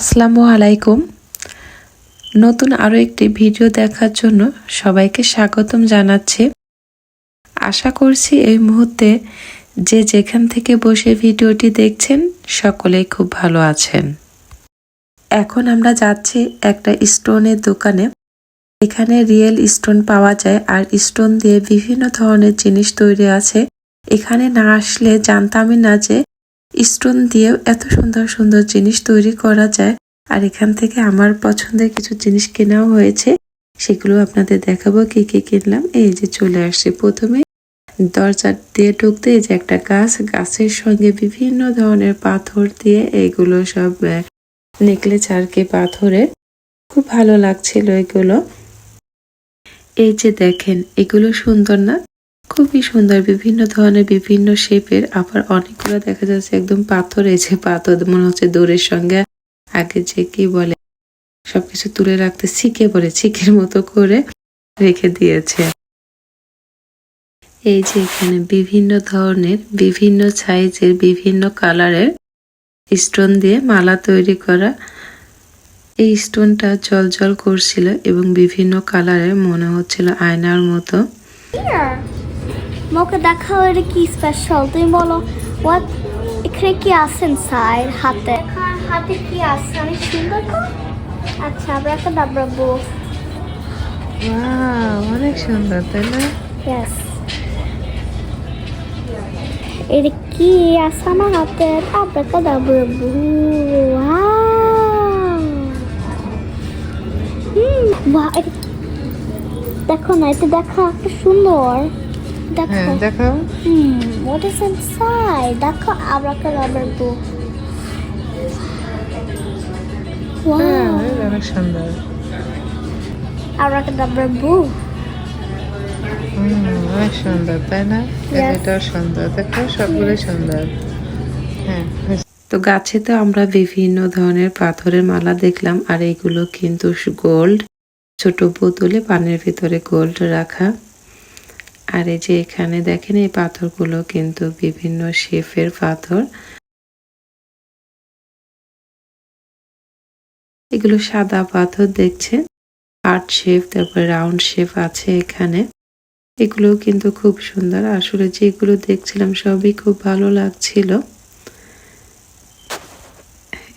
আসসালামু আলাইকুম। নতুন আরও একটি ভিডিও দেখার জন্য সবাইকে স্বাগতম জানাচ্ছি। আশা করছি এই মুহূর্তে যে যেখান থেকে বসে ভিডিওটি দেখছেন, সকলেই খুব ভালো আছেন। এখন আমরা যাচ্ছি একটা স্টোনের দোকানে। এখানে রিয়েল স্টোন পাওয়া যায় আর স্টোন দিয়ে বিভিন্ন ধরনের জিনিস তৈরি আছে। এখানে না আসলে জানতামই না যে স্টোন দিয়েও এত সুন্দর সুন্দর জিনিস তৈরি করা যায় আর এখান থেকে আমার পছন্দের কিছু জিনিস কেনাও হয়েছে। সেগুলো আপনাদের দেখাবো কি কি কিনলাম। এই যে চলে আসছে প্রথমে দরজা দিয়ে ঢুকতে এই যে একটা গাছ, গাছের সঙ্গে বিভিন্ন ধরনের পাথর দিয়ে এইগুলো সব নেকলেস আর কি পাথরের খুব ভালো লাগছিল এগুলো। এই যে দেখেন, এগুলো সুন্দর না? খুবই সুন্দর, বিভিন্ন ধরনের, বিভিন্ন শেপের আবার অনেকগুলো দেখা যাচ্ছে একদম পাথর এসে পাথর, মনে হচ্ছে দৌড়ের সঙ্গে আগে যে কি বলে, সবকিছু তুলে রাখতে ছিকে বলে ছিকের মতো করে রেখে দিয়েছে। এই যে এখানে বিভিন্ন ধরনের, বিভিন্ন সাইজের বিভিন্ন কালারের স্টোন দিয়ে মালা তৈরি করা। এই স্টোনটা জল জল করছিল এবং বিভিন্ন কালারের মনে হচ্ছিল আয়নার মতো। মোকে দেখাও এটা কি স্পেশাল তুমি বলো what এখানে কি আছে ইনসাইড হাতে? হাতে কি আছে? আমি সুন্দর তো? আচ্ছা আমরা একটা দাবড়াবো অনেক সুন্দর তাই না? ইয়েস এটা কি আছে আমার হাতে? আমরা একটা দাবড়াবো হুম বাহ এটা দেখো না এটা দেখা একটা সুন্দর। দেখো। হ্যাঁ দেখাও Hmm, what is inside? দেখো হ্যাঁ অনেক সুন্দর। abracadabra boo. অনেক সুন্দর তাই না? এটাও সুন্দর দেখো সবগুলোই সুন্দর। হ্যাঁ তো গাছে তো আমরা বিভিন্ন ধরনের পাথরের মালা দেখলাম আর এগুলো কিন্তু গোল্ড ছোট বোতলে পানির ভিতরে গোল্ড রাখা। আর এই যে এখানে দেখেন, এই পাথরগুলো কিন্তু বিভিন্ন শেফের পাথর। এগুলো সাদা পাথর দেখছে আর্ট শেপ তারপর রাউন্ড শেপ আছে এখানে। এগুলো কিন্তু খুব সুন্দর। আসলে যেগুলো দেখছিলাম সবই খুব ভালো লাগছিল।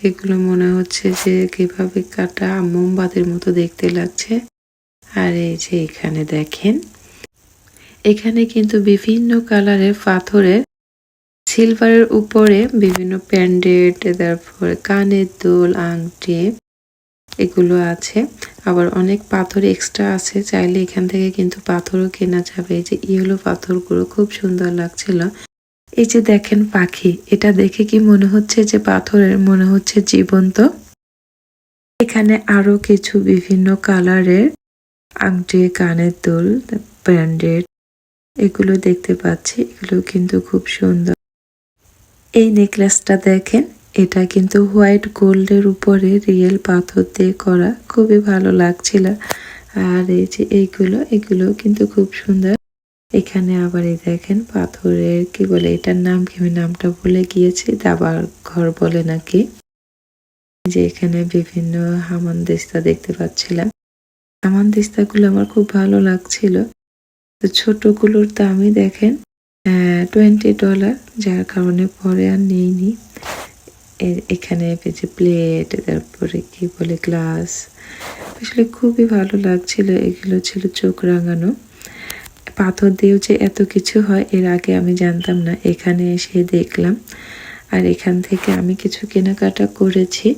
এগুলো মনে হচ্ছে যে কীভাবে কাটা মোমবাতির মতো দেখতে লাগছে। আর এই যে এখানে দেখেন এখানে কিন্তু বিভিন্ন কালারের পাথরের সিলভারের উপরে বিভিন্ন প্যান্ডেট তারপরে কানের দুল, আংটি এগুলো আছে। আবার অনেক পাথর এক্সট্রা আছে। চাইলে এখান থেকে কিন্তু পাথরও কেনা যাবে। এই যে ইয়েলো পাথরগুলো খুব সুন্দর লাগছিল। এই যে দেখেন পাখি, এটা দেখে কি মনে হচ্ছে যে পাথরের, মনে হচ্ছে জীবন্ত? এখানে আরও কিছু বিভিন্ন কালারের আংটি, কানের দুল ব্র্যান্ডেড এগুলো দেখতে পাচ্ছি, এগুলো কিন্তু খুব সুন্দর। এই নেকলেসটা দেখেন, এটা কিন্তু হোয়াইট গোল্ডের উপরে রিয়েল পাথর দিয়ে করা, খুবই ভালো লাগছিল। আর এই যে এইগুলো, এগুলো কিন্তু খুব সুন্দর। এখানে আবার এই দেখেন, পাথরের কি বলে, এটার নাম কি, আমি নামটা ভুলে গিয়েছি, দাবার ঘর বলে নাকি। যে এখানে বিভিন্ন হামানদিস্তা দেখতে পাচ্ছিলাম। হামানদিস্তাগুলো আমার খুব ভালো লাগছিল। তো ছোটগুলোর দামই দেখেন টোয়েন্টি ডলার যার কারণে পরে আর নেইনি। এখানে পেয়েছে প্লেট তারপরে কি বলে গ্লাস আসলে খুবই ভালো লাগছিল, এগুলো ছিল চোখ রাঙানো। পাথর দিয়েও যে এত কিছু হয়, এর আগে আমি জানতাম না, এখানে এসে দেখলাম। আর এখান থেকে আমি কিছু কেনাকাটা করেছি।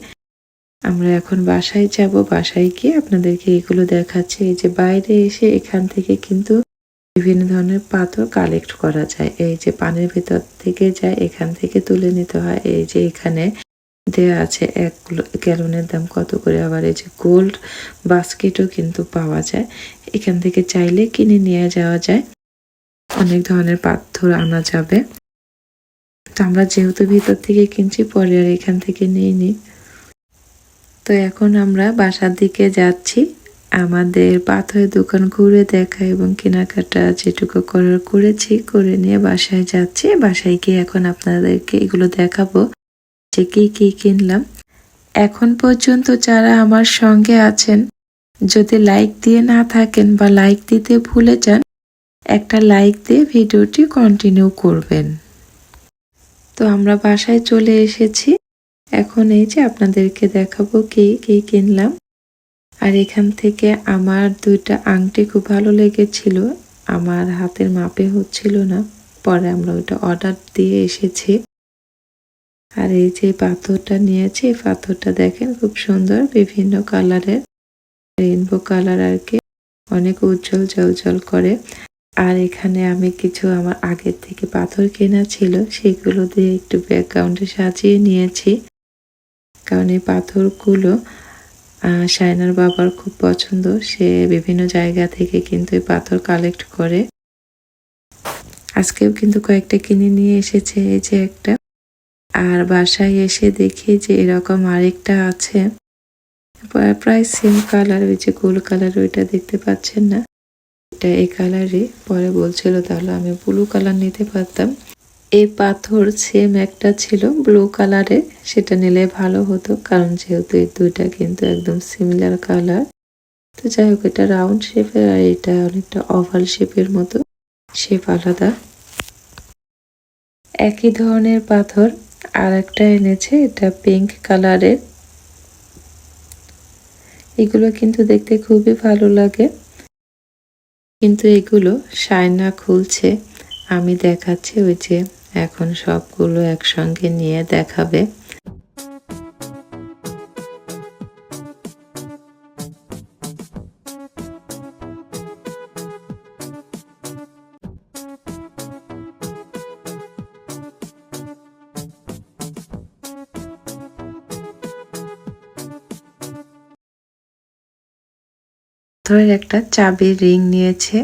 আমরা এখন বাসায় যাব, বাসায় গিয়ে আপনাদেরকে এগুলো দেখাচ্ছি। এই যে বাইরে এসে এখান থেকে কিন্তু বিভিন্ন ধরনের পাথর কালেক্ট করা যায়। এই যে পানির ভিতর থেকে যায়, এখান থেকে তুলে নিতে হয়। এই যে এখানে দেয়া আছে এক গ্যালনের দাম কত করে? আবার এই যে গোল্ড বাস্কেটও কিন্তু পাওয়া যায়। এখান থেকে চাইলে কিনে নিয়ে যাওয়া যায়। অনেক ধরনের পাথর আনা যাবে। তো আমরা যেহেতু ভিতর থেকে কিনছি, পরে আর এখান থেকে নিয়ে নিই তো এখন আমরা বাসার দিকে যাচ্ছি। আমাদের পাথরের দোকান ঘুরে দেখা এবং কেনাকাটা যেটুকু করার করেছি, করে নিয়ে বাসায় যাচ্ছি। বাসায় গিয়ে এখন আপনাদেরকে এগুলো দেখাবো যে কি কি কিনলাম। এখন পর্যন্ত যারা আমার সঙ্গে আছেন, যদি লাইক দিয়ে না থাকেন বা লাইক দিতে ভুলে যান, একটা লাইক দিয়ে ভিডিওটি কন্টিনিউ করবেন। তো আমরা বাসায় চলে এসেছি। এখন এই যে আপনাদেরকে দেখাবো কে, কি কিনলাম। আর এখান থেকে আমার দুইটা আংটি খুব ভালো লেগেছিল। আমার হাতের মাপে হচ্ছিল না। পরে আমরা ওইটা অর্ডার দিয়ে এসেছি। আর এই যে পাথরটা নিয়েছি পাথরটা দেখেন খুব সুন্দর, বিভিন্ন কালারের। রেইনবো কালার আর কি, অনেক উজ্জ্বল জলজল করে। আর এখানে আমি কিছু আমার আগের থেকে পাথর কেনা ছিল, সেগুলো দিয়ে একটু ব্যাকগ্রাউন্ডে সাজিয়ে নিয়েছি। কারণ এই পাথরগুলো শায়নার বাবার খুব পছন্দ। সে বিভিন্ন জায়গা থেকে কিন্তু এই পাথর কালেক্ট করে। আজকেও কিন্তু কয়েকটা কিনে নিয়ে এসেছে এই যে একটা। আর বাসায় এসে দেখি যে এরকম আরেকটা আছে। প্রায়- সেম কালার ওই যে গোল কালার ওইটা দেখতে পাচ্ছেন না? এটা এই কালারই পরে বলছিল, তাহলে আমি ব্লু কালার নিতে পারতাম। এই পাথর সেম একটা ছিল ব্লু কালারের সেটা নিলে ভালো হতো, কারণ যেহেতু এই দুইটা কিন্তু একদম সিমিলার কালার তো যাই হোক, এটা রাউন্ড শেপের আর এটা অনেকটা ওভাল শেপের মতো শেপ আলাদা। একই ধরনের পাথর আর একটা এনেছে, এটা পিঙ্ক কালারের এগুলো কিন্তু দেখতে খুবই ভালো লাগে। কিন্তু এগুলো সায়না খুলছে। আমি দেখাচ্ছি ওই যে এখন সবগুলো একসঙ্গে নিয়ে দেখাবে। পাথরের একটা চাবির রিং নিয়েছে।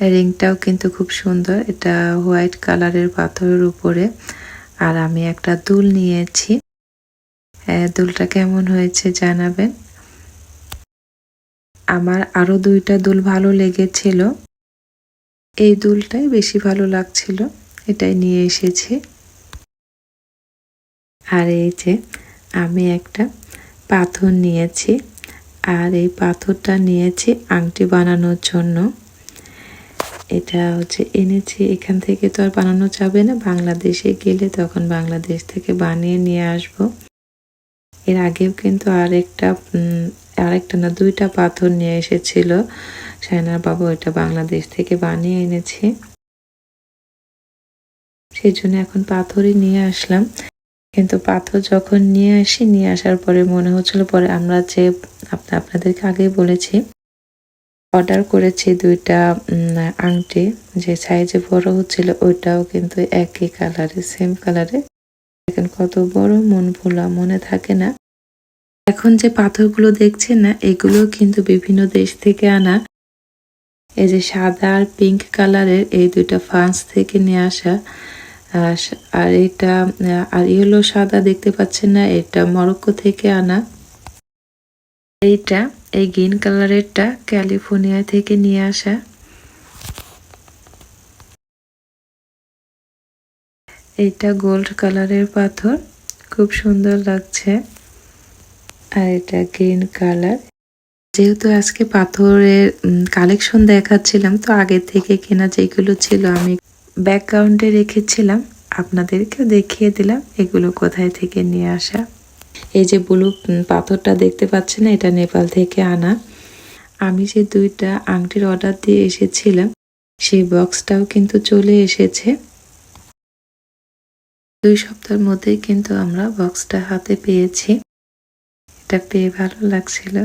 রিংটাও কিন্তু খুব সুন্দর। এটা হোয়াইট কালারের পাথরের উপরে। আর আমি একটা দুল নিয়েছি। দুলটা কেমন হয়েছে জানাবেন? আমার আরও দুইটা দুল ভালো লেগেছিল। এই দুলটাই বেশি ভালো লাগছিল। এটাই নিয়ে এসেছি। আর এই যে আমি একটা পাথর নিয়েছি। আর এই পাথরটা নিয়েছি আংটি বানানোর জন্য। এটা হচ্ছে এনেছি, এখান থেকে তো আর বানানো যাবে না। বাংলাদেশে গেলে তখন বাংলাদেশ থেকে বানিয়ে নিয়ে আসব। এর আগেও কিন্তু আরেকটা আরেকটা না, দুইটা পাথর নিয়ে এসেছিল। সায়নার বাবু এটা বাংলাদেশ থেকে বানিয়ে এনেছে। সেই জন্য এখন পাথরই নিয়ে আসলাম। কিন্তু পাথর যখন নিয়ে আসি, নিয়ে আসার পরে মনে হচ্ছিল, পরে আমরা যে, আপনা- আপনাদেরকে আগেই বলেছি অর্ডার করেছি দুইটা আংটি। যে সাইজে বড় হচ্ছিল ওইটাও কিন্তু একই কালারে সেম কালারে দেখেন কত বড়, মন ভোলা, মনে থাকে না। এখন যে পাথরগুলো দেখছেন না, এগুলো কিন্তু বিভিন্ন দেশ থেকে আনা। এই যে সাদা আর পিঙ্ক কালারের এই দুইটা ফ্রান্স থেকে নিয়ে আসা। আর এটা, আর ইয়েলো সাদা দেখতে পাচ্ছেন না, এটা মরক্কো থেকে আনা। এইটা এই গ্রিন কালারেরটা ক্যালিফোর্নিয়া থেকে নিয়ে আসা। এটা গোল্ড কালারের পাথর, খুব সুন্দর লাগছে। আর এটা গ্রিন কালার। যেহেতু আজকে পাথরের কালেকশন দেখাচ্ছিলাম, তো আগে থেকে কেনা যেগুলো ছিল আমি ব্যাকগ্রাউন্ডে রেখেছিলাম, আপনাদেরকেও দেখিয়ে দিলাম এগুলো কোথায় থেকে নিয়ে আসা। এই যে ব্লু পাথরটা দেখতে পাচ্ছেন এটা নেপাল থেকে আনা। আমি যে দুইটা আংটির অর্ডার দিয়ে এসেছিলাম, সেই বক্সটাও কিন্তু চলে এসেছে। দুই সপ্তাহের মধ্যেই কিন্তু আমরা বক্সটা হাতে পেয়েছি। এটা পেয়ে ভালো লাগছিল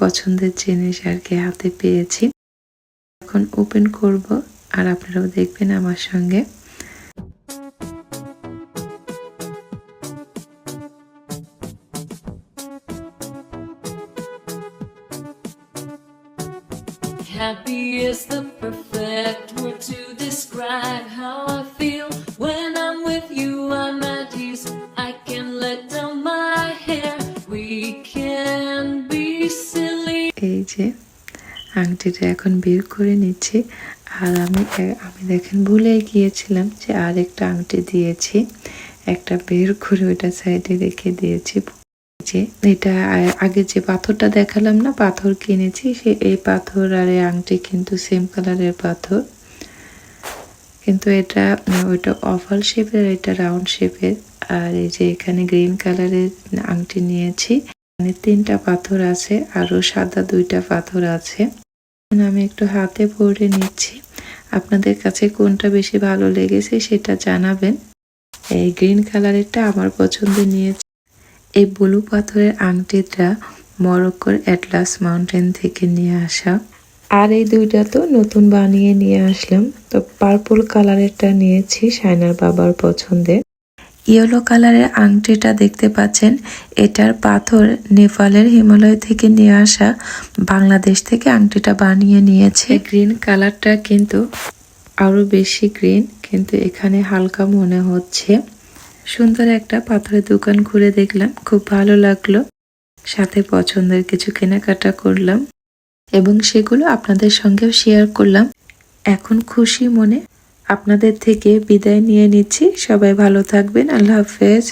পছন্দের জিনিস আর কি হাতে পেয়েছি। এখন ওপেন করব, আর আপনারাও দেখবেন আমার সঙ্গে। Happy is the perfect word to describe how I feel when I'm with you. I'm at ease. I can let down my hair. We can be silly. এই যে আংটিটা এখন বের করে নিচ্ছি আর আমি আমি দেখেন ভুলে গিয়েছিলাম যে আরেকটা আংটি দিয়েছি একটা বের করে ওইটা সাইডে রেখে দিয়েছি যে এটা আগে যে পাথরটা দেখালাম না, পাথর কিনেছি, সে এই পাথর আর এই আংটি কিন্তু সেম কালারের পাথর। কিন্তু এটা ওইটা অভাল শেপের এটা রাউন্ড শেপের আর এই যে এখানে গ্রিন কালারের আংটি নিয়েছি। মানে তিনটা পাথর আছে আরও সাদা দুইটা পাথর আছে। আমি একটু হাতে পরে নিচ্ছি। আপনাদের কাছে কোনটা বেশি ভালো লেগেছে সেটা জানাবেন। এই গ্রিন কালারেরটা আমার পছন্দ নিয়েছি। এই ব্লু পাথরের আংটিটা মরক্কোর অ্যাটলাস মাউন্টেন থেকে নিয়ে আসা। আর এই দুইটা তো নতুন বানিয়ে নিয়ে আসলাম। তো পার্পল কালারেরটা নিয়েছি সাইনার বাবার পছন্দের ইয়েলো কালারের আংটিটা দেখতে পাচ্ছেন, এটার পাথর নেপালের হিমালয় থেকে নিয়ে আসা। বাংলাদেশ থেকে আংটিটা বানিয়ে নিয়েছে। গ্রিন কালারটা কিন্তু আরও বেশি গ্রিন, কিন্তু এখানে হালকা মনে হচ্ছে। সুন্দর একটা পাথরের দোকান ঘুরে দেখলাম, খুব ভালো লাগল। সাথে পছন্দের কিছু কেনাকাটা করলাম এবং সেগুলো আপনাদের সঙ্গেও শেয়ার করলাম। এখন খুশি মনে আপনাদের থেকে বিদায় নিয়ে নিচ্ছি। সবাই ভালো থাকবেন। আল্লাহ হাফেজ।